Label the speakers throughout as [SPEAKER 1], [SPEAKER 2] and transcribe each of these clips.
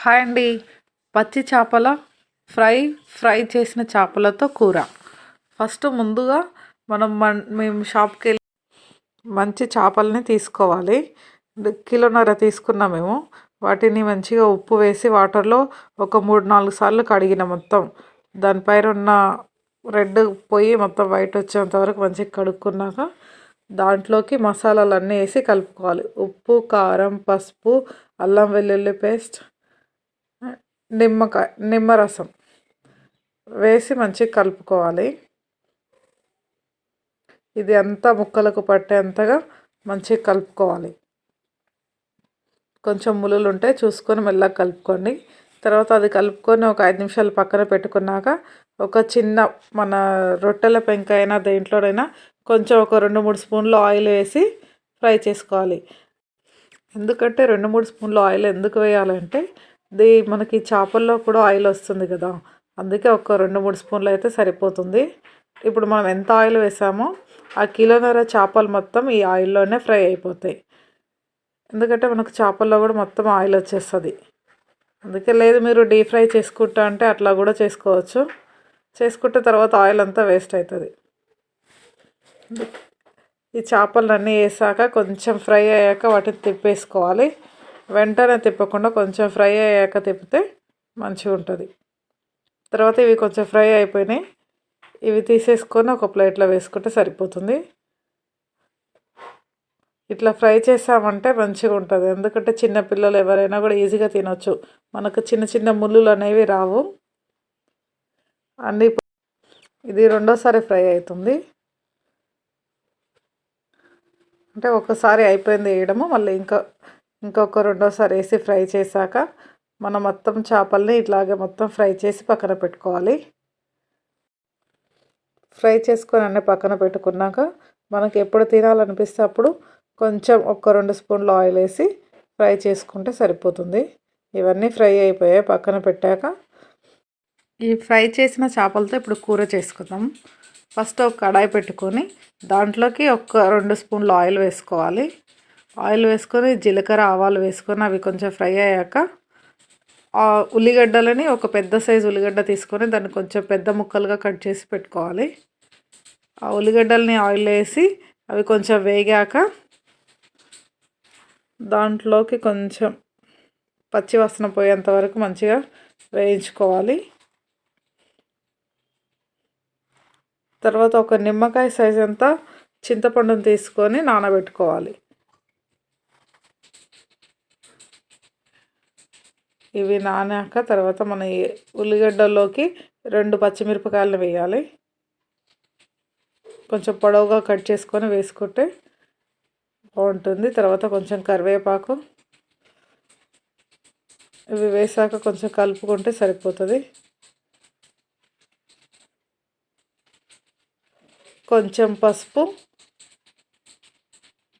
[SPEAKER 1] Hi అండి. పచ్చి చేపల ఫ్రై ఫ్రై చేసిన చేపలతో కూర. ఫస్ట్ ముందుగా మనం మన్ మేము షాప్కి వెళ్ళి మంచి చేపలని తీసుకోవాలి. కిలోన్నర తీసుకున్నాం మేము. వాటిని మంచిగా ఉప్పు వేసి వాటర్లో ఒక మూడు నాలుగు సార్లు కడిగిన మొత్తం. దానిపైన ఉన్న రెడ్ పోయి మొత్తం వైట్ వచ్చేంత వరకు మంచిగా కడుక్కున్నాక దాంట్లోకి మసాలాలన్నీ వేసి కలుపుకోవాలి. ఉప్పు కారం పసుపు అల్లం వెల్లుల్లి పేస్ట్ నిమ్మకాయ నిమ్మరసం వేసి మంచిగా కలుపుకోవాలి. ఇది అంతా ముక్కలకు పట్టేంతగా మంచిగా కలుపుకోవాలి. కొంచెం ములులు ఉంటే చూసుకొని మెల్లగా కలుపుకోండి. తర్వాత అది కలుపుకొని ఒక ఐదు నిమిషాలు పక్కన పెట్టుకున్నాక ఒక చిన్న మన రొట్టెల పెంక అయినా దేంట్లోనైనా కొంచెం ఒక రెండు మూడు స్పూన్లు ఆయిల్ వేసి ఫ్రై చేసుకోవాలి. ఎందుకంటే రెండు మూడు స్పూన్లు ఆయిల్ ఎందుకు వేయాలంటే ఇది మనకి చేపల్లో కూడా ఆయిల్ వస్తుంది కదా. అందుకే ఒక రెండు మూడు స్పూన్లు అయితే సరిపోతుంది. ఇప్పుడు మనం ఎంత ఆయిల్ వేసామో ఆ కిలోన్నర చేపలు మొత్తం ఈ ఆయిల్లోనే ఫ్రై అయిపోతాయి. ఎందుకంటే మనకు చేపల్లో కూడా మొత్తం ఆయిల్ వచ్చేస్తుంది. అందుకే లేదు మీరు డీప్ ఫ్రై చేసుకుంటా అంటే అట్లా కూడా చేసుకోవచ్చు. చేసుకుంటే తర్వాత ఆయిల్ అంతా వేస్ట్ అవుతుంది ఈ చేపలన్నీ వేసాక కొంచెం ఫ్రై అయ్యాక వాటిని తిప్పేసుకోవాలి. వెంటనే తిప్పకుండా కొంచెం ఫ్రై అయ్యాక తిప్పితే మంచిగా ఉంటుంది. తర్వాత ఇవి కొంచెం ఫ్రై అయిపోయినాయి. ఇవి తీసేసుకొని ఒక ప్లేట్లో వేసుకుంటే సరిపోతుంది. ఇట్లా ఫ్రై చేసామంటే మంచిగా ఉంటుంది. ఎందుకంటే చిన్న పిల్లలు ఎవరైనా కూడా ఈజీగా తినొచ్చు. మనకు చిన్న చిన్న ముళ్ళులు అనేవి రావు. అన్నీ ఇది రెండోసారి ఫ్రై అవుతుంది. అంటే ఒకసారి అయిపోయింది వేయడము మళ్ళీ ఇంకా ఇంకొక రెండోసారి వేసి ఫ్రై చేశాక మనం మొత్తం చేపల్ని ఇట్లాగే మొత్తం ఫ్రై చేసి పక్కన పెట్టుకోవాలి. ఫ్రై చేసుకొని అన్నీ పక్కన పెట్టుకున్నాక మనకి ఎప్పుడు తినాలనిపిస్తే అప్పుడు కొంచెం ఒక రెండు స్పూన్లు ఆయిల్ వేసి ఫ్రై చేసుకుంటే సరిపోతుంది. ఇవన్నీ ఫ్రై అయిపోయాయి. పక్కన పెట్టాక ఈ ఫ్రై చేసిన చేపలతో ఇప్పుడు కూర చేసుకుందాం. ఫస్ట్ ఒక కడాయి పెట్టుకొని దాంట్లోకి ఒక రెండు స్పూన్లు ఆయిల్ వేసుకోవాలి. ఆయిల్ వేసుకొని జీలకర్ర ఆవాలు వేసుకొని అవి కొంచెం ఫ్రై అయ్యాక ఆ ఉల్లిగడ్డలని ఒక పెద్ద సైజు ఉల్లిగడ్డ తీసుకొని దాన్ని కొంచెం పెద్ద ముక్కలుగా కట్ చేసి పెట్టుకోవాలి. ఆ ఉల్లిగడ్డల్ని ఆయిల్ వేసి అవి కొంచెం వేగాక దాంట్లోకి కొంచెం పచ్చి వాసన పోయేంత వరకు మంచిగా వేయించుకోవాలి. తర్వాత ఒక నిమ్మకాయ సైజ్ అంతా చింతపండుని తీసుకొని నానబెట్టుకోవాలి. ఇవి నానాక తర్వాత మన ఉల్లిగడ్డల్లోకి రెండు పచ్చిమిరపకాయలు వేయాలి. కొంచెం పొడవుగా కట్ చేసుకొని వేసుకుంటే బాగుంటుంది. తర్వాత కొంచెం కరివేపాకు. ఇవి వేసాక కొంచెం కలుపుకుంటే సరిపోతుంది. కొంచెం పసుపు.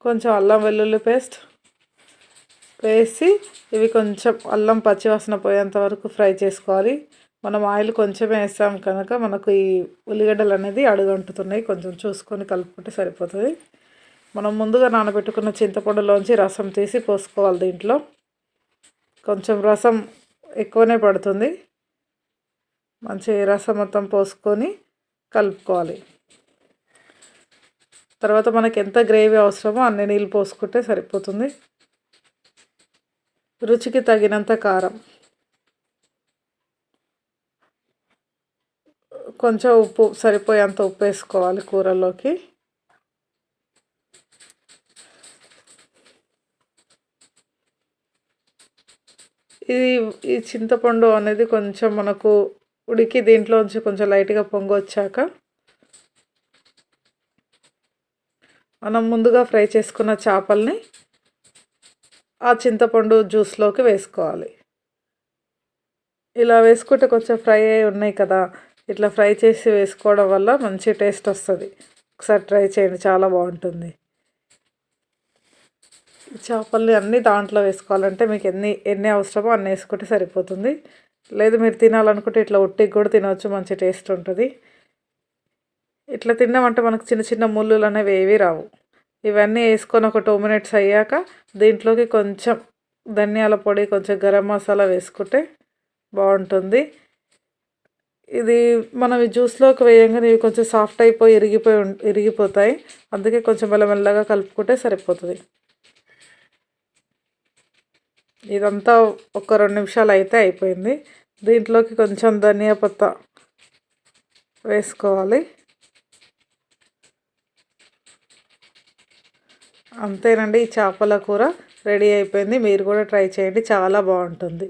[SPEAKER 1] కొంచెం అల్లం వెల్లుల్లి పేస్ట్. వేసి ఇవి కొంచెం అల్లం పచ్చివాసన పోయేంత వరకు ఫ్రై చేసుకోవాలి. మనం ఆయిల్ కొంచెం వేస్తాం కనుక మనకు ఈ ఉల్లిగడ్డలు అనేది అడుగంటుతున్నాయి. కొంచెం చూసుకొని కలుపుకుంటే సరిపోతుంది. మనం ముందుగా నానబెట్టుకున్న చింతపండులోంచి రసం తీసి పోసుకోవాలి దీంట్లో. కొంచెం రసం ఎక్కువనే పడుతుంది. మంచి రసం మొత్తం పోసుకొని కలుపుకోవాలి. తర్వాత మనకి ఎంత గ్రేవీ అవసరమో అన్ని నీళ్ళు పోసుకుంటే సరిపోతుంది. రుచికి తగినంత కారం. కొంచెం ఉప్పు సరిపోయేంత ఉప్పు వేసుకోవాలి కూరలోకి. ఇది ఈ చింతపండు అనేది కొంచెం మనకు ఉడికి దీంట్లోంచి కొంచెం లైట్గా పొంగొచ్చాక మనం ముందుగా ఫ్రై చేసుకున్న చేపల్ని ఆ చింతపండు జ్యూస్లోకి వేసుకోవాలి. ఇలా వేసుకుంటే కొంచెం ఫ్రై అయి ఉన్నాయి కదా ఇట్లా ఫ్రై చేసి వేసుకోవడం వల్ల మంచి టేస్ట్ వస్తుంది. ఒకసారి ట్రై చేయండి చాలా బాగుంటుంది. చేపల్ని అన్నీ దాంట్లో వేసుకోవాలంటే మీకు ఎన్ని ఎన్ని అవసరమో అన్నీ వేసుకుంటే సరిపోతుంది. లేదు మీరు తినాలనుకుంటే ఇట్లా ఉట్టికి కూడా తినవచ్చు మంచి టేస్ట్ ఉంటుంది. ఇట్లా తిన్నామంటే మనకు చిన్న చిన్న ముళ్ళులు అనేవి ఏవి రావు. ఇవన్నీ వేసుకొని ఒక టూ మినిట్స్ అయ్యాక దీంట్లోకి కొంచెం ధనియాల పొడి కొంచెం గరం మసాలా వేసుకుంటే బాగుంటుంది. ఇది మనం ఈ జ్యూస్లోకి వేయంగానే ఇవి కొంచెం సాఫ్ట్ అయిపోయి ఇరిగిపోయి ఉం- ఇరిగిపోతాయి. అందుకే కొంచెం మెల్లమెల్లగా కలుపుకుంటే సరిపోతుంది. ఇదంతా ఒక రెండు నిమిషాలు అయితే అయిపోయింది. దీంట్లోకి కొంచెం ధనియా పత్త వేసుకోవాలి. అంతేనండి ఈ చేపల కూర రెడీ అయిపోయింది. మీరు కూడా ట్రై చేయండి చాలా బాగుంటుంది.